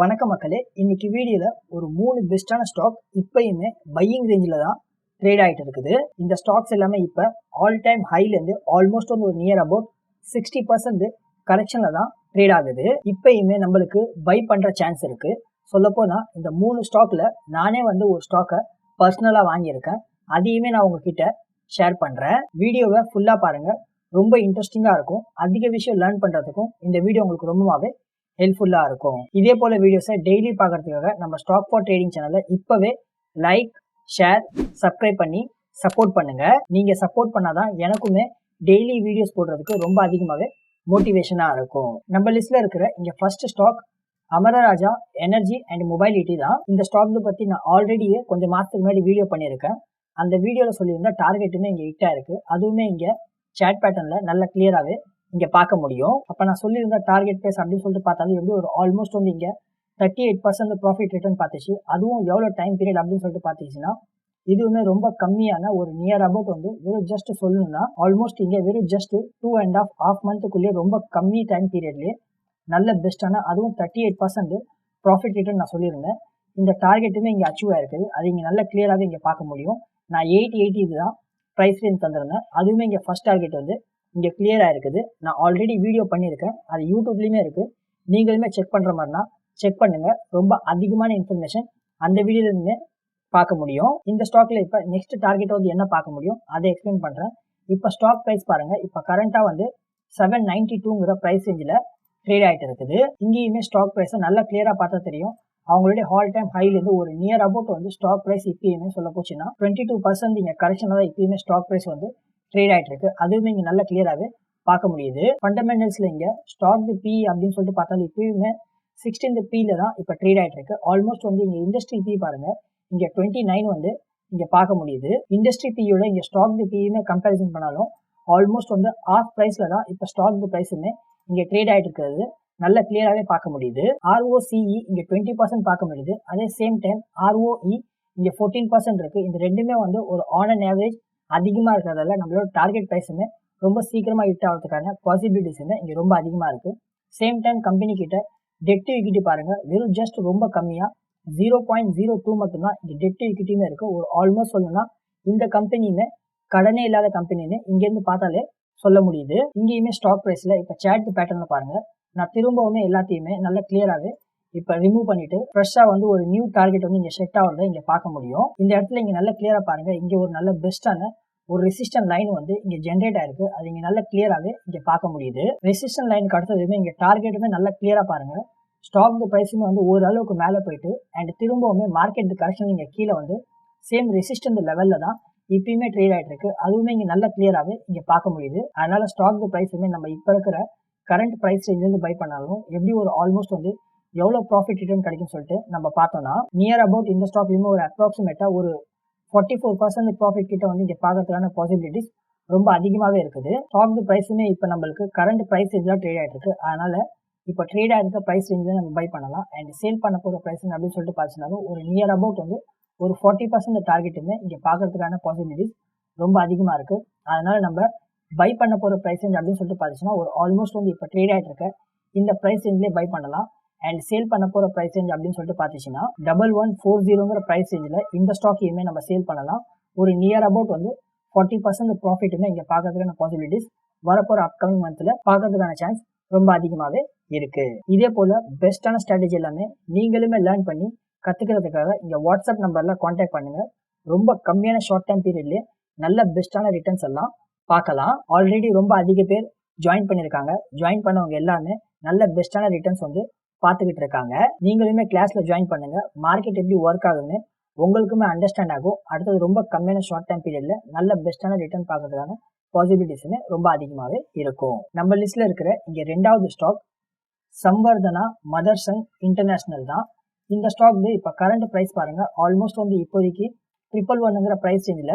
வணக்க மக்களே. இன்னைக்கு வீடியோவில் ஒரு மூணு பெஸ்ட்டான ஸ்டாக் இப்பயுமே பையிங் ரேஞ்சில் தான் ட்ரேட் ஆகிட்டு இருக்குது. இந்த ஸ்டாக்ஸ் எல்லாமே இப்போ ஆல் டைம் ஹைலேருந்து ஆல்மோஸ்ட் வந்து ஒரு நியர் அபவுட் சிக்ஸ்டி பர்சன்ட் கரெக்ஷனில் தான் ட்ரேட் ஆகுது. இப்பயுமே நம்மளுக்கு பை பண்ணுற சான்ஸ் இருக்குது சொல்லப்போனால் இந்த மூணு ஸ்டாக்கில் நானே வந்து ஒரு ஸ்டாக்கை பர்சனலாக வாங்கியிருக்கேன். அதையுமே நான் உங்ககிட்ட ஷேர் பண்ணுறேன் வீடியோவை ஃபுல்லாக பாருங்கள் ரொம்ப இன்ட்ரெஸ்டிங்காக இருக்கும். அதிக விஷயம் லேர்ன் பண்ணுறதுக்கும் இந்த வீடியோ உங்களுக்கு ரொம்பவே ஹெல்ப்ஃபுல்லாக இருக்கும். இதே போல் வீடியோஸை டெய்லி பார்க்கறதுக்காக நம்ம ஸ்டாக் ஃபார் ட்ரேடிங் சேனலை இப்போவே லைக் ஷேர் சப்ஸ்கிரைப் பண்ணி சப்போர்ட் பண்ணுங்கள் நீங்கள் சப்போர்ட் பண்ணாதான் எனக்குமே டெய்லி வீடியோஸ் போடுறதுக்கு ரொம்ப அதிகமாகவே மோட்டிவேஷனாக இருக்கும். நம்ம லிஸ்ட்டில் இருக்கிற இங்கே first stock Amara Raja energy and mobility தான். இந்த ஸ்டாக் பற்றி நான் ஆல்ரெடியே கொஞ்சம் மாதத்துக்கு முன்னாடி வீடியோ பண்ணியிருக்கேன். அந்த வீடியோவில் சொல்லியிருந்த டார்கெட்டுமே இங்கே ஹிட்டாக இருக்குது அதுவுமே இங்கே சேட் பேட்டர்னில் நல்ல கிளியராகவே இங்கே பார்க்க முடியும். அப்போ நான் சொல்லியிருந்த டார்கெட் பேஸ் அப்படின்னு சொல்லிட்டு பார்த்தாலும் எப்படி ஒரு ஆல்மோஸ்ட் வந்து இங்கே thirty eight percent profit return பார்த்துச்சு. அதுவும் எவ்வளோ டைம் பீரியட் அப்படின்னு சொல்லிட்டு பார்த்துச்சுன்னா இதுவுமே ரொம்ப கம்மியான ஒரு நியர் அபவுட் வந்து வெறும் ஜஸ்ட் சொல்லணும்னா ஆல்மோஸ்ட் இங்கே வெறும் just two and half half மந்த்துக்குள்ளேயே ரொம்ப கம்மி டைம் பீரியட்லேயே நல்ல பெஸ்ட்டான அதுவும் thirty eight percent profit return நான் சொல்லியிருந்தேன். இந்த டார்கெட்டுமே இங்கே அச்சீவ் ஆயிருக்குது அது இங்கே நல்ல கிளியராகவே இங்கே பார்க்க முடியும். நான் எயிட் எயிட்டி இதுதான் ப்ரைஸ் ரேஞ்ச் தந்திருந்தேன். அதுவுமே இங்கே ஃபஸ்ட் டார்கெட் வந்து இங்கே கிளியராக இருக்குது. நான் ஆல்ரெடி வீடியோ பண்ணியிருக்கேன். அது யூடியூப்லேயுமே இருக்குது நீங்களுமே செக் பண்ணுற மாதிரினா செக் பண்ணுங்கள் ரொம்ப அதிகமான இன்ஃபர்மேஷன் அந்த வீடியோலேருந்துமே பார்க்க முடியும். இந்த ஸ்டாக்கில் இப்போ நெக்ஸ்ட் டார்கெட் வந்து என்ன பார்க்க முடியும்? அதை எக்ஸ்பிளைன் பண்ணுறேன் இப்போ ஸ்டாக் ப்ரைஸ் பாருங்கள் இப்போ கரண்ட்டாக வந்து செவன் நைன்டி டூங்கிற ப்ரைஸ் ரேஞ்சில் ட்ரேட் ஆகிட்டு இருக்குது. இங்கேயுமே ஸ்டாக் ப்ரைஸை நல்லா கிளியராக பார்த்தா தெரியும். அவங்களுடைய ஹால் டைம் ஹைலேருந்து ஒரு நியர் அபவுட் வந்து ஸ்டாக் ப்ரைஸ் இப்பயுமே சொல்ல போச்சுன்னா டுவெண்ட்டி டூ பர்சன்ட் இங்கே கரெக்ஷனாக தான் இப்பயுமே ஸ்டாக் ப்ரைஸ் வந்து ட்ரேட் ஆகிட்டு இருக்கு அதுவுமே இங்கே நல்லா கிளியராகவே பார்க்க முடியுது. ஃபண்டமெண்டல்ஸில் இங்கே ஸ்டாக் பி அப்படின்னு சொல்லிட்டு பார்த்தாலும் இப்பயுமே சிக்ஸ்டீன் பியில் தான் இப்போ ட்ரேட் ஆகிட்டு இருக்கு ஆல்மோஸ்ட் வந்து இங்கே இண்டஸ்ட்ரி பி பாருங்க. இங்கே டுவெண்ட்டி நைன் வந்து இங்கே பார்க்க முடியுது. இண்டஸ்ட்ரி பியோட இங்கே ஸ்டாக் பியுமே கம்பேரிசன் பண்ணாலும் ஆல்மோஸ்ட் வந்து ஆஃப் ப்ரைஸில் தான் இப்போ ஸ்டாக் ப்ரைஸுமே இங்கே ட்ரேட் ஆகிட்டு இருக்கிறது நல்ல கிளியராகவே பார்க்க முடியுது. ஆர்ஓசிஇ இங்கே டுவெண்ட்டி பர்சன்ட் பார்க்க முடியுது. அதே சேம் டைம் ஆர்ஓஇ இங்கே ஃபோர்டீன் பர்சன்ட் இருக்குது இந்த ரெண்டுமே வந்து ஒரு ஆன் அண்ட் ஆவரேஜ் அதிகமாக இருக்கிறதால நம்மளோட டார்கெட் ப்ரைஸுமே ரொம்ப சீக்கிரமாக ஹிட் ஆகிறதுக்கான பாசிபிலிட்டிஸுமே இங்கே ரொம்ப அதிகமாக இருக்குது சேம் டைம் கம்பெனி கிட்ட டெட் ஈக்விட்டி பாருங்கள் வெறும் ஜஸ்ட் ரொம்ப கம்மியாக ஜீரோ பாயிண்ட் ஜீரோ டூ மட்டும்தான் இங்கே டெட் ஈக்விட்டியுமே இருக்குது ஒரு ஆல்மோஸ்ட் சொல்லணும்னா இந்த கம்பெனியுமே கடனே இல்லாத கம்பெனின்னு இங்கேருந்து பார்த்தாலே சொல்ல முடியுது. இங்கேயுமே ஸ்டாக் ப்ரைஸில் இப்போ சேட் பேட்டர்னில் பாருங்கள் நான் திரும்பவுமே எல்லாத்தையுமே நல்ல கிளியராகவே இப்போ ரிமூவ் பண்ணிட்டு ஃப்ரெஷ்ஷாக வந்து ஒரு நியூ டார்கெட் வந்து இங்கே செட் ஆகிறத இங்கே பார்க்க முடியும். இந்த இடத்துல இங்கே நல்ல கிளியராக பாருங்கள் இங்கே ஒரு நல்ல பெஸ்ட்டான ஒரு ரெசிஸ்டன் லைன் வந்து இங்கே ஜென்ரேட் ஆயிருக்கு. அது இங்கே நல்ல கிளியராகவே இங்கே பார்க்க முடியுது. ரெசிஸ்டன் லைனுக்கு அடுத்ததுமே இங்கே டார்கெட்டுமே நல்லா கிளியராக பாருங்கள் ஸ்டாக் ப்ரைஸுமே வந்து ஓரளவுக்கு மேலே போயிட்டு அண்ட் திரும்பவுமே மார்க்கெட் கரெக்ஷன் இங்கே கீழே வந்து சேம் ரெசிஸ்டன்ட் லெவலில் தான் இப்பயுமே ட்ரேட் ஆகிட்டு இருக்கு. அதுவுமே இங்கே நல்ல கிளியராகவே இங்கே பார்க்க முடியுது. அதனால ஸ்டாக் ப்ரைஸுமே நம்ம இப்போ இருக்கிற கரண்ட் ப்ரைஸ் ரேஞ்சிலேருந்து பை பண்ணாலும் எப்படி ஒரு ஆல்மோஸ்ட் வந்து எவ்வளோ ப்ராஃபிட் ரிட்டர்ன் கிடைக்கும்னு சொல்லிட்டு நம்ம பார்த்தோம்னா நியர் அபவுட் இந்த ஸ்டாக்லையுமே ஒரு அப்ராக்சிமேட்டாக ஒரு ஃபார்ட்டி ஃபோர் பர்சன்ட் ப்ராஃபிட் கிட்ட வந்து இங்கே பார்க்கறதுக்கான பாசிபிலிட்டிஸ் ரொம்ப அதிகமாகவே இருக்குது. ஸ்டாக் ப்ரைஸுமே இப்போ நம்மளுக்கு கரண்ட் ப்ரைஸ் ரேஞ்சில் ட்ரேட் ஆகிட்டு இருக்கு அதனால இப்போ ட்ரேட் ஆகிருக்க ப்ரைஸ் ரேஞ்சில் நம்ம பை பண்ணலாம். அண்ட் சேல் பண்ண போகிற ப்ரைஸ் அப்படின்னு சொல்லிட்டு பார்த்துனாலும் ஒரு நியர் அபவுட் வந்து ஒரு ஃபார்ட்டி பர்சன்ட் டார்கெட்டுமே இங்கே பார்க்கறதுக்கான பாசிபிலிட்டிஸ் ரொம்ப அதிகமாக இருக்குது அதனால நம்ம பை பண்ண போகிற ப்ரைஸ் ரேஞ்ச் அப்படின்னு சொல்லிட்டு பார்த்துச்சுன்னா ஒரு ஆல்மோஸ்ட் வந்து இப்போ ட்ரேட் ஆகிட்டு இருக்க இந்த ப்ரைஸ் ரேஞ்சிலே பை பண்ணலாம். அண்ட் சேல் பண்ண போகிற ப்ரைஸ் ரேஞ்ச் அப்படின்னு சொல்லிட்டு பார்த்துச்சுன்னா டபுள் ஒன் ஃபோர் ஜீரோங்கிற ப்ரைஸ் ரேஞ்சில் இந்த ஸ்டாக்கையுமே நம்ம சேல் பண்ணலாம். ஒரு நியர் அபவுட் வந்து ஃபார்ட்டி பர்சன்ட் ப்ராஃபிட்டுமே இங்கே பார்க்கறதுக்கான பாசிபிலிட்டிஸ் வரப்போகிற அப்கமிங் மந்தில் பார்க்கறதுக்கான சான்ஸ் ரொம்ப அதிகமாகவே இருக்குது இதே போல் பெஸ்ட்டான ஸ்ட்ராட்டஜி எல்லாமே நீங்களுமே லேர்ன் பண்ணி கற்றுக்கிறதுக்காக இங்கே வாட்ஸ்அப் நம்பரில் காண்டாக்ட் பண்ணுங்கள் ரொம்ப கம்மியான ஷார்ட் டைம் பீரியட்லேயே நல்ல பெஸ்ட்டான ரிட்டர்ன்ஸ் எல்லாம் பார்க்கலாம். ஆல்ரெடி ரொம்ப அதிக பேர் ஜாயின் பண்ணியிருக்காங்க ஜாயின் பண்ணவங்க எல்லாமே நல்ல பெஸ்ட்டான ரிட்டர்ன்ஸ் வந்து பார்த்துக்கிட்டு இருக்காங்க நீங்களுமே கிளாஸில் ஜாயின் பண்ணுங்கள் மார்க்கெட் எப்படி ஒர்க் ஆகுதுன்னு உங்களுக்குமே அண்டர்ஸ்டாண்ட் ஆகும். அடுத்தது ரொம்ப கம்மியான ஷார்ட் டைம் பீரியடில் நல்ல பெஸ்ட்டான ரிட்டர்ன் பார்க்கறதுக்கான பாசிபிலிட்டிஸுமே ரொம்ப அதிகமாகவே இருக்கும். நம்ம லிஸ்ட்டில் இருக்கிற இங்கே ரெண்டாவது ஸ்டாக் சம்வர்தனா மதர்சன் இன்டர்நேஷ்னல் தான். இந்த ஸ்டாக் வந்து இப்போ கரண்ட் ப்ரைஸ் பாருங்கள் ஆல்மோஸ்ட் வந்து இப்போதைக்கு ட்ரிபிள் ஒன்னுங்கிற ப்ரைஸ் ரேஞ்சில்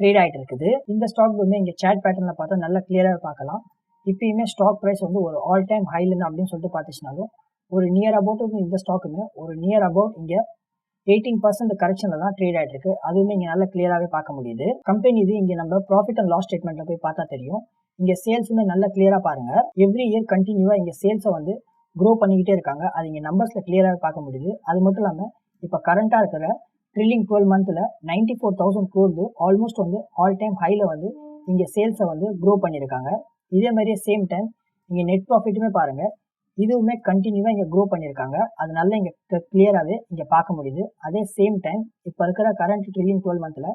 ட்ரேட் ஆகிட்டு இருக்குது. இந்த ஸ்டாக் வந்து இங்கே சேட் பேட்டர்னில் பார்த்தா நல்லா கிளியராக பார்க்கலாம். இப்பயுமே ஸ்டாக் ப்ரைஸ் வந்து ஒரு ஆல் டைம் ஹைலேருந்து அப்படின்னு சொல்லிட்டு பார்த்துச்சுனாலும் ஒரு நியர் அபவுட் வந்து இந்த ஸ்டாக்குமே ஒரு நியர் அபவுட் இங்கே எயிட்டீன் பர்சன்ட் கரெக்ஷனில் தான் ட்ரேட் ஆகிட்டு இருக்கு அதுவுமே இங்கே நல்லா கிளியராகவே பார்க்க முடியுது. கம்பெனி இது இங்கே நம்ம ப்ராஃபிட் அண்ட் லாஸ் ஸ்டேட்மெண்ட்டில் போய் பார்த்தா தெரியும். இங்கே சேல்ஸுமே நல்லா கிளியராக பாருங்கள் எவ்ரி இயர் கண்டினியூவாக இங்கே சேல்ஸை வந்து க்ரோ பண்ணிக்கிட்டே இருக்காங்க. அது இங்கே நம்பர்ஸில் கிளியராக பார்க்க முடியுது. அது மட்டும் இல்லாமல் இப்போ கரண்ட்டாக இருக்கிற ட்ரில்லிங் டுவெல் மந்த்தில் நைன்டி ஃபோர் தௌசண்ட் க்ரோர்து ஆல்மோஸ்ட் வந்து ஆல் டைம் ஹையில் வந்து இங்கே சேல்ஸை வந்து க்ரோ பண்ணியிருக்காங்க. இதே மாதிரியே சேம் டைம் இங்கே நெட் ப்ராஃபிட்டுமே பாருங்கள் இதுவுமே கண்டினியூவாக இங்கே க்ரோ பண்ணியிருக்காங்க. அதனால இங்கே கிளியராகவே இங்கே பார்க்க முடியுது. அதே சேம் டைம் இப்போ இருக்கிற கரண்ட் ட்ரில்லிங் டுவெல் மந்தில்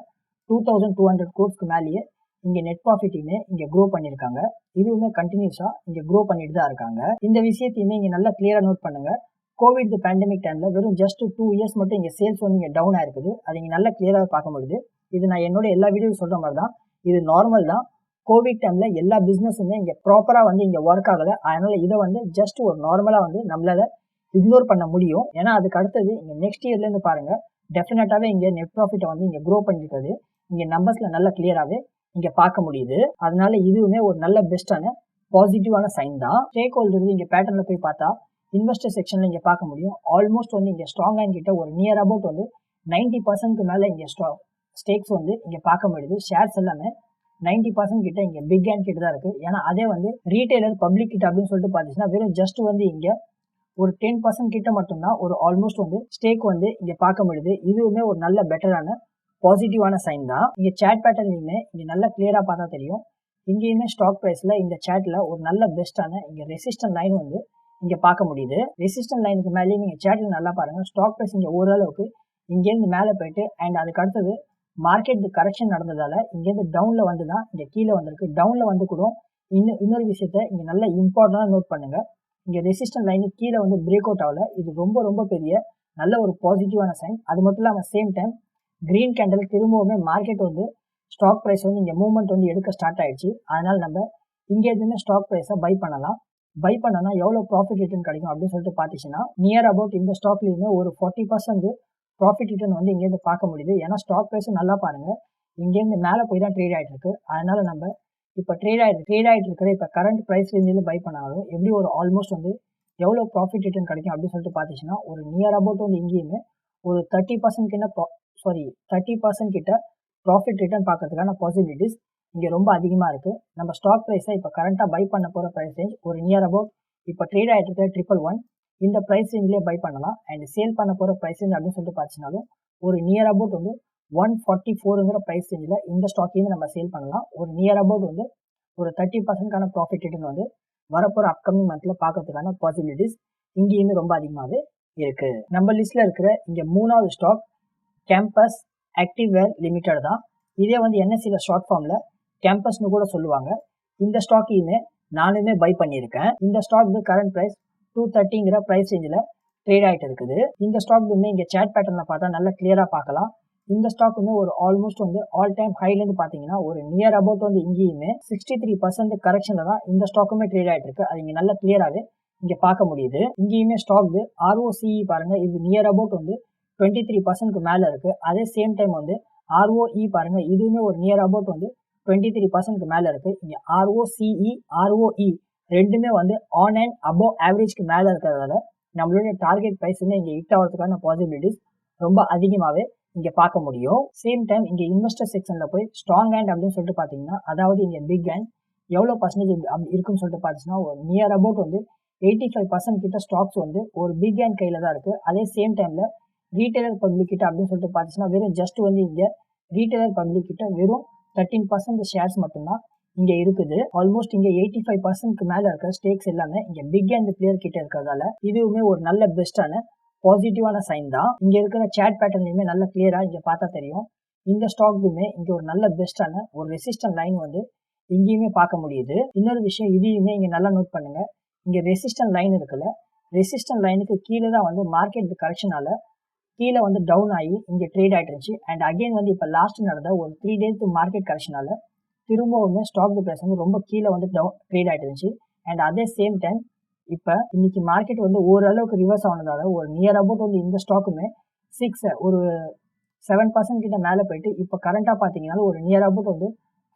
டூ தௌசண்ட் டூ ஹண்ட்ரட் கோர்ஸ்க்கு மேலேயே இங்கே நெட் ப்ராஃபிட்டையுமே இங்கே க்ரோ பண்ணியிருக்காங்க. இதுவுமே கண்டினியூஸாக இங்கே க்ரோ பண்ணிட்டு தான் இருக்காங்க. இந்த விஷயத்தையுமே இங்கே நல்லா கிளியராக நோட் பண்ணுங்க. கோவிட் பேண்டமிக் டைமில் வெறும் ஜஸ்ட் டூ இயர்ஸ் மட்டும் இங்கே சேல்ஸ் வந்து இங்கே டவுன் ஆயிருக்குது அது இங்கே நல்லா கிளியராக பார்க்க முடியுது. இது நான் என்னோட எல்லா வீடியோவும் சொல்கிற மாதிரி தான் இது நார்மல் தான். கோவிட் டைமில் எல்லா பிஸ்னஸுமே இங்கே ப்ராப்பராக வந்து இங்கே ஒர்க் ஆகலை. அதனால் இதை வந்து ஜஸ்ட் ஒரு நார்மலாக வந்து நம்மளால் இக்னோர் பண்ண முடியும். ஏன்னா அதுக்கு அடுத்தது இங்கே நெக்ஸ்ட் இயர்லேருந்து பாருங்கள் டெஃபினட்டாகவே இங்கே நெட் ப்ராஃபிட்டை வந்து இங்கே க்ரோ பண்ணியிருக்கிறது இங்கே நம்பர்ஸில் நல்லா கிளியராகவே இங்கே பார்க்க முடியுது. அதனால இதுவுமே ஒரு நல்ல பெஸ்ட்டான பாசிட்டிவான சைன் தான். ஸ்டேக் ஹோல்டர் இங்கே பேட்டர்னில் போய் பார்த்தா இன்வெஸ்டர் செக்ஷனில் இங்கே பார்க்க முடியும். ஆல்மோஸ்ட் வந்து இங்கே ஸ்ட்ராங் கிட்ட ஒரு நியர் அபவுட் வந்து நைன்டி பர்சன்ட்க்கு மேலே இங்கே ஸ்டா ஸ்டேக்ஸ் வந்து இங்கே பார்க்க முடியுது. ஷேர்ஸ் எல்லாமே நைன்டி பர்சன்ட் கிட்ட இங்கே பிக் ஹேண்ட் கிட்ட தான் இருக்குது ஏன்னா அதே வந்து ரீட்டைலர் பப்ளிக் கிட்ட அப்படின்னு சொல்லிட்டு பார்த்துச்சுன்னா வெறும் ஜஸ்ட் வந்து இங்கே ஒரு டென் பர்சன்ட் கிட்ட மட்டும்தான் ஒரு ஆல்மோஸ்ட் வந்து ஸ்டேக் வந்து இங்கே பார்க்க முடியுது. இதுவுமே ஒரு நல்ல பெட்டரான பாசிட்டிவான சைன் தான். இங்கே சேட் பேட்டர்லையுமே இங்கே நல்லா கிளியராக பார்த்தா தெரியும். இங்கேயுமே ஸ்டாக் ப்ரைஸில் இந்த சேட்டில் ஒரு நல்ல பெஸ்ட்டான இங்கே ரெசிஸ்டன் லைன் வந்து இங்கே பார்க்க முடியுது. ரெசிஸ்டன் லைனுக்கு மேலேயும் நீங்கள் சேட்டில் நல்லா பாருங்கள் ஸ்டாக் ப்ரைஸ் இங்கே ஓரளவுக்கு இங்கேருந்து மேலே போயிட்டு அண்ட் அதுக்கு அடுத்தது மார்க்கெட் கரெக்ஷன் நடந்ததால இங்கேருந்து டவுனில் வந்து தான் இங்கே கீழே வந்திருக்கு. டவுனில் வந்து கூட இன்னும் இன்னொரு விஷயத்த இங்கே நல்ல இம்பார்ட்டண்டாக நோட் பண்ணுங்கள் இங்கே ரெசிஸ்டன்ட் லைனு கீழே வந்து பிரேக் அவுட் ஆகல. இது ரொம்ப ரொம்ப பெரிய நல்ல ஒரு பாசிட்டிவான சைன் அது மட்டும் இல்லாமல் சேம் டைம் க்ரீன் கேண்டல் திரும்பவுமே மார்க்கெட் வந்து ஸ்டாக் ப்ரைஸ் வந்து இங்கே மூவ்மெண்ட் வந்து எடுக்க ஸ்டார்ட் ஆயிடுச்சு. அதனால் நம்ம இங்கே எதுவுமே ஸ்டாக் ப்ரைஸை பை பண்ணலாம். பை பண்ணனா எவ்வளோ ப்ராஃபிட் ரிட்டர்ன் கிடைக்கும் அப்படின்னு சொல்லிட்டு பார்த்துச்சுன்னா நியர் அபவுட் இந்த ஸ்டாக்லேயுமே ஒரு ஃபார்ட்டி பர்சன்ட் ப்ராஃபிட் ரிட்டர்ன் வந்து இங்கேருந்து பார்க்க முடியுது. ஏன்னா ஸ்டாக் ப்ரைஸும் நல்லா பாருங்கள் இங்கேருந்து மேலே போய் தான் ட்ரேட் ஆகிட்டு இருக்கு. அதனால நம்ம இப்போ ட்ரேட் ஆகிட்டு ட்ரேட் ஆகிட்டு இருக்கிற இப்போ கரண்ட் ப்ரைஸ் ரேஞ்சில் பை பண்ணாலும் எப்படி ஒரு ஆல்மோஸ்ட் வந்து எவ்வளோ ப்ராஃபிட் ரிட்டர்ன் கிடைக்கும் அப்படின்னு சொல்லிட்டு பார்த்துச்சுன்னா ஒரு நியர் அபவுட் வந்து இங்கேயுமே ஒரு தேர்ட்டி பர்சன்ட் கிட்ட ப்ரா சாரி தேர்ட்டி பர்சன்ட் கிட்ட ப்ராஃபிட் ரிட்டர்ன் பார்க்கறதுக்கான பாசிபிலிட்டிஸ் இங்கே ரொம்ப அதிகமாக இருக்குது நம்ம ஸ்டாக் ப்ரைஸை இப்போ கரண்ட்டாக பை பண்ண போகிற ப்ரைஸ் ரேஞ்ச் ஒரு நியர் அபவுட் இப்போ ட்ரேட் ஆகிட்டு இருக்கிற ட்ரிபிள் ஒன் இந்த ப்ரைஸ் ரேஞ்சிலே பை பண்ணலாம். அண்ட் சேல் பண்ண போகிற ப்ரைஸ் ரேஞ்ச் அப்படின்னு சொல்லிட்டு பார்த்துச்சினாலும் ஒரு நியர் அபவுட் வந்து ஒன் ஃபார்ட்டி ஃபோருங்கிற ப்ரைஸ் ரேஞ்சில் இந்த ஸ்டாக்கையுமே நம்ம சேல் பண்ணலாம். ஒரு நியர் அபவுட் வந்து ஒரு தேர்ட்டி பர்சன்ட்கான ப்ராஃபிட் ரிட்டர்ன் வந்து வரப்போகிற அப்கமிங் மந்தில் பார்க்கறதுக்கான பாசிபிலிட்டிஸ் இங்கேயுமே ரொம்ப அதிகமாகவே இருக்குது நம்ம லிஸ்ட்டில் இருக்கிற இங்கே மூணாவது ஸ்டாக் கேம்பஸ் ஆக்டிவ்வேர் லிமிடெட் தான். இதே வந்து என்எஸ்சியில் ஷார்ட் ஃபார்மில் கேம்பஸ்னு கூட சொல்லுவாங்க. இந்த ஸ்டாக்கையுமே நானுமே பை பண்ணியிருக்கேன். இந்த ஸ்டாக் கரண்ட் ப்ரைஸ் டூ தேர்ட்டிங்கிற ப்ரைஸ் ரேஞ்சில் ட்ரேட் ஆகிட்டு இருக்குது. இந்த ஸ்டாக்குமே இங்கே சேட் பேட்டர்னில் பார்த்தா நல்லா கிளியராக பார்க்கலாம். இந்த ஸ்டாக்குமே ஒரு ஆல்மோஸ்ட் வந்து ஆல் டைம் ஹைலேருந்து பார்த்தீங்கன்னா ஒரு நியர் அபவுட் வந்து இங்கேயுமே சிக்ஸ்டி த்ரீ பர்சன்ட் கரெக்ஷனில் தான் இந்த ஸ்டாக்குமே ட்ரேட் ஆகிட்டு இருக்கு. அது இங்கே நல்லா கிளியராகவே இங்கே பார்க்க முடியுது. இங்கேயுமே ஸ்டாக் ஆர்ஓசிஇ பாருங்க இது நியர் அபவுட் வந்து டுவெண்ட்டி த்ரீ பர்சன்ட்க்கு மேலே இருக்குது அதே சேம் டைம் வந்து ஆர்ஓஇ பாருங்கள் இதுவுமே ஒரு நியர் அபவுட் வந்து டுவெண்ட்டி த்ரீ பர்சன்ட்க்கு மேலே இருக்குது இங்கே ஆர்ஓசிஇ ஆர்ஓஇ ரெண்டுமே வந்து ஆன் அண்ட் அபோவ் ஆவரேஜ்க்கு மேலே இருக்கிறதால நம்மளுடைய டார்கெட் ப்ரைஸுமே இங்கே ஹிட் ஆகிறதுக்கான பாசிபிலிட்டிஸ் ரொம்ப அதிகமாகவே இங்கே பார்க்க முடியும். சேம் டைம் இங்கே இன்வெஸ்டர் செக்ஷனில் போய் ஸ்ட்ராங் ஹேண்ட் அப்படின்னு சொல்லிட்டு பார்த்தீங்கன்னா அதாவது இங்கே பிக் ஹேண்ட் எவ்வளோ பர்சன்டேஜ் அப்படி இருக்குன்னு சொல்லிட்டு பார்த்துச்சுன்னா ஒரு நியர் அபவுட் வந்து எயிட்டி ஃபைவ் பர்சன்ட் கிட்ட ஸ்டாக்ஸ் வந்து ஒரு பிக் ஹேண்ட் கையில் தான் இருக்குது அதே சேம் டைமில் ரீட்டைலர் பப்ளிக் கிட்ட அப்படின்னு சொல்லிட்டு பார்த்துச்சுன்னா வெறும் ஜஸ்ட் வந்து இங்கே ரீட்டைலர் பப்ளிக் கிட்ட வெறும் தேர்ட்டீன் பர்சன்ட் ஷேர்ஸ் மட்டும்தான் இங்கே இருக்குது. ஆல்மோஸ்ட் இங்கே எயிட்டி ஃபைவ் பர்சன்ட்க்கு மேலே இருக்கிற ஸ்டேக்ஸ் எல்லாமே இங்கே பிக் அண்ட் பிளேயர் கிட்ட இருக்கிறதால இதுவுமே ஒரு நல்ல பெஸ்ட்டான பாசிட்டிவான சைன் தான். இங்கே இருக்கிற சேட் பேட்டர்லையுமே நல்ல கிளியராக இங்கே பார்த்தா தெரியும். இந்த ஸ்டாக்குமே இங்கே ஒரு நல்ல பெஸ்ட்டான ஒரு ரெசிஸ்டன்ட் லைன் வந்து இங்கேயுமே பார்க்க முடியுது. இன்னொரு விஷயம் இதையுமே இங்கே நல்லா நோட் பண்ணுங்க. இங்கே ரெசிஸ்டன்ட் லைன் இருக்குல்ல ரெசிஸ்டன்ட் லைனுக்கு கீழே தான் வந்து மார்க்கெட் கரெக்ஷனால கீழே வந்து டவுன் ஆகி இங்கே ட்ரேட் ஆகிட்டு இருந்துச்சு. அண்ட் அகைன் வந்து இப்போ லாஸ்ட் நடந்த ஒரு த்ரீ டேஸ் மார்க்கெட் கரெக்ஷனால திரும்பவுமே ஸ்டாக் ப்ரைஸ் வந்து ரொம்ப கீழே வந்து டவுன் ட்ரேட் ஆகிட்டு இருந்துச்சு. அண்ட் அதே சேம் டைம் இப்போ இன்னைக்கு மார்க்கெட் வந்து ஓரளவுக்கு ரிவர்ஸ் ஆனதால ஒரு நியர் அபவுட் வந்து இந்த ஸ்டாக்குமே சிக்ஸ் ஒரு செவன் பர்சன்ட் கிட்ட மேலே போயிட்டு இப்போ கரண்ட்டாக பார்த்தீங்கன்னா ஒரு நியர் அபவுட் வந்து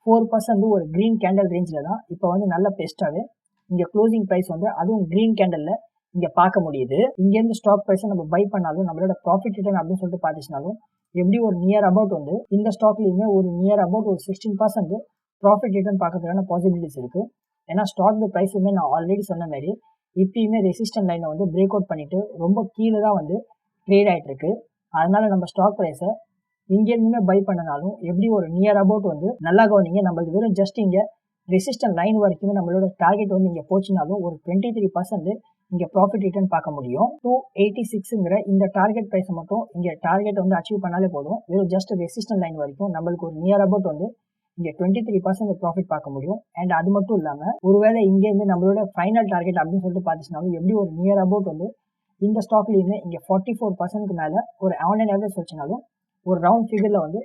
ஃபோர் பர்சன்ட் ஒரு க்ரீன் கேண்டல் ரேஞ்சில் தான் இப்போ வந்து நல்ல பெஸ்ட்டாகவே இங்கே க்ளோசிங் ப்ரைஸ் வந்து அதுவும் க்ரீன் கேண்டலில் இங்கே பார்க்க முடியுது. இங்கேருந்து ஸ்டாக் ப்ரைஸை நம்ம பை பண்ணாலும் நம்மளோட ப்ராஃபிட் ரிட்டர்ன் அப்படின்னு சொல்லிட்டு பார்த்துச்சுனாலும் எப்படி ஒரு நியர் அபவுட் வந்து இந்த ஸ்டாக்லேயுமே ஒரு நியர் அபவுட் ஒரு சிக்ஸ்டீன் பர்சன்ட் ப்ராஃபிட் ரிட்டர்ன் பார்க்கறதுக்கான பாசிபிலிட்டிஸ் இருக்குது ஏன்னா ஸ்டாக் ப்ரைஸுமே நான் ஆல்ரெடி சொன்ன மாதிரி இப்பயுமே ரெசிஸ்டன்ட் லைனை வந்து பிரேக் அவுட் பண்ணிவிட்டு ரொம்ப கீழே தான் வந்து ட்ரேட் ஆகிட்டு அதனால் நம்ம ஸ்டாக் ப்ரைஸை இங்கேருந்துமே பை பண்ணனாலும் எப்படி ஒரு நியர் அபவுட் வந்து நல்லா கவனிங்க நம்மளது வெறும் ஜஸ்ட் இங்கே ரெசிஸ்டன்ட் லைன் வரைக்குமே நம்மளோட டார்கெட் வந்து இங்கே போச்சுனாலும் ஒரு டுவெண்ட்டி த்ரீ பர்சன்ட் இங்கே ப்ராஃபிட் ரிட்டர்ன் பார்க்க முடியும். டூ எயிட்டி சிக்ஸுங்கிற இந்த டார்கெட் ப்ரைஸை மட்டும் இங்கே டார்கெட் வந்து அச்சீவ் பண்ணாலே போதும். வெறும் ஜஸ்ட் ரெசிஸ்டன்ட் லைன் வரைக்கும் நம்மளுக்கு ஒரு நியர் அபவுட் வந்து இங்கே டுவெண்ட்டி த்ரீ பர்சன்ட் ப்ராஃபிட் பார்க்க முடியும். அண்ட் அது மட்டும் இல்லாமல் ஒருவேளை இங்கேருந்து நம்மளோட ஃபைனல் டார்கெட் அப்படின்னு சொல்லிட்டு பார்த்துச்சுனாலும் எப்படி ஒரு நியர் அபவுட் வந்து இந்த ஸ்டாக்லேருந்து இங்கே ஃபார்ட்டி ஃபோர் பர்சன்ட்க்கு மேலே ஒரு ஆன்லைன் ஆவரேஜ் வச்சுனாலும் ஒரு ரவுண்ட் ஃபிகரில் வந்து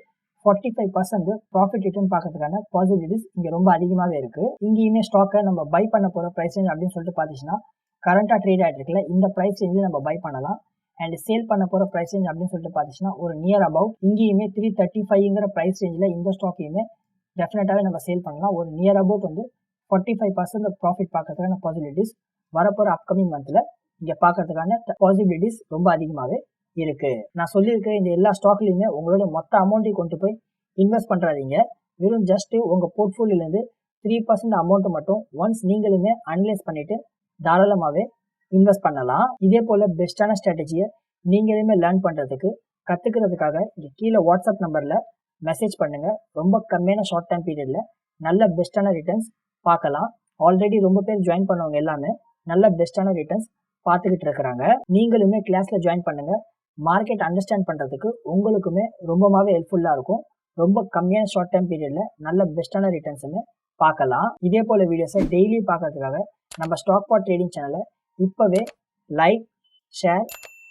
forty five percent profit return பார்க்கறதுக்கான பாசிபிலிட்டிஸ் இங்கே ரொம்ப அதிகமாகவே இருக்குது இங்கேயுமே ஸ்டாக்கை நம்ம பை பண்ண போகிற ப்ரைஸ் ரேஞ்ச் அப்படின்னு சொல்லிட்டு பார்த்துச்சுன்னா கரண்ட்டாக ட்ரேட் ஆகிட்டு இருக்குல்ல இந்த ப்ரைஸ் ரேஞ்சில் நம்ம பை பண்ணலாம். அண்ட் சேல் பண்ண போகிற ப்ரைஸ் ரேஞ்ச் அப்படின்னு சொல்லிட்டு பார்த்துச்சுன்னா ஒரு நியர் அபவுட் இங்கேயுமே த்ரீ தேர்ட்டி ஃபைவ்ங்கிற ப்ரைஸ் ரேஞ்சில் இந்த ஸ்டாக்கையுமே டெஃபினட்டாகவே நம்ம சேல் பண்ணலாம். ஒரு நியர் அபவுட் வந்து ஃபார்ட்டி ஃபைவ் பர்சன்ட் ப்ராஃபிட் பார்க்கறதுக்கான பாசிபிலிட்டிஸ் வரப்போகிற அப்கமிங் மந்தில் இங்கே பார்க்கறதுக்கான பாசிபிலிட்டிஸ் ரொம்ப அதிகமாகவே இருக்கு. நான் சொல்லியிருக்கிற இந்த எல்லா ஸ்டாக்லையுமே உங்களோட மொத்த அமௌண்ட்டையும் கொண்டு போய் இன்வெஸ்ட் பண்ணுறாதீங்க வெறும் ஜஸ்ட்டு உங்கள் போர்ட்ஃபோலியோலேருந்து த்ரீ பர்சன்ட் அமௌண்ட்டை மட்டும் ஒன்ஸ் நீங்களுமே அனலைஸ் பண்ணிவிட்டு தாராளமாகவே இன்வெஸ்ட் பண்ணலாம். இதே போல் பெஸ்ட்டான ஸ்ட்ராட்டஜியை நீங்களுமே லேர்ன் பண்ணுறதுக்கு கற்றுக்கிறதுக்காக இங்கே கீழே வாட்ஸ்அப் நம்பரில் மெசேஜ் பண்ணுங்கள் ரொம்ப கம்மியான ஷார்ட் டைம் பீரியடில் நல்ல பெஸ்ட்டான ரிட்டர்ன்ஸ் பார்க்கலாம். ஆல்ரெடி ரொம்ப பேர் ஜாயின் பண்ணவங்க எல்லாமே நல்ல பெஸ்ட்டான ரிட்டர்ன்ஸ் பார்த்துக்கிட்டு இருக்கிறாங்க. நீங்களுமே கிளாஸில் ஜாயின் பண்ணுங்கள் மார்க்கெட் அண்டர்ஸ்டாண்ட் பண்ணுறதுக்கு உங்களுக்குமே ரொம்பவே ஹெல்ப்ஃபுல்லாக இருக்கும். ரொம்ப கம்மியான ஷார்ட் டைம் பீரியடில் நல்ல பெஸ்ட்டான ரிட்டர்ன்ஸுமே பார்க்கலாம். இதே போல் வீடியோஸை டெய்லி பார்க்கறதுக்காக நம்ம ஸ்டாக் பாட் ட்ரேடிங் சேனலை இப்போவே லைக் ஷேர்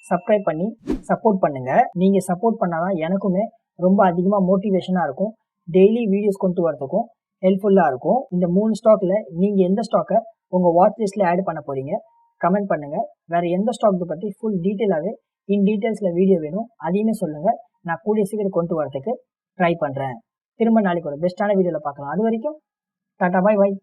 சப்ஸ்கிரைப் பண்ணி சப்போர்ட் பண்ணுங்கள் நீங்கள் சப்போர்ட் பண்ணால் தான் எனக்குமே ரொம்ப அதிகமாக மோட்டிவேஷனாக இருக்கும். டெய்லி வீடியோஸ் கொண்டு வரதுக்கும் ஹெல்ப்ஃபுல்லாக இருக்கும். இந்த மூணு ஸ்டாக்கில் நீங்கள் எந்த ஸ்டாக்கை உங்கள் வாட்ச் லிஸ்ட்டில் ஆட் பண்ண போகிறீங்க கமெண்ட் பண்ணுங்கள் வேறு எந்த ஸ்டாக் பற்றி ஃபுல் டீட்டெயிலாகவே இன் டீட்டெயில்ஸில் வீடியோ வேணும் அதையுமே சொல்லுங்கள் நான் கூடிய சீக்கிரம் கொண்டு வரதுக்கு ட்ரை பண்ணுறேன் திரும்ப நாளைக்கு ஒரு பெஸ்ட்டான வீடியோவில் பார்க்கலாம். அது வரைக்கும் டாட்டா பாய் பாய்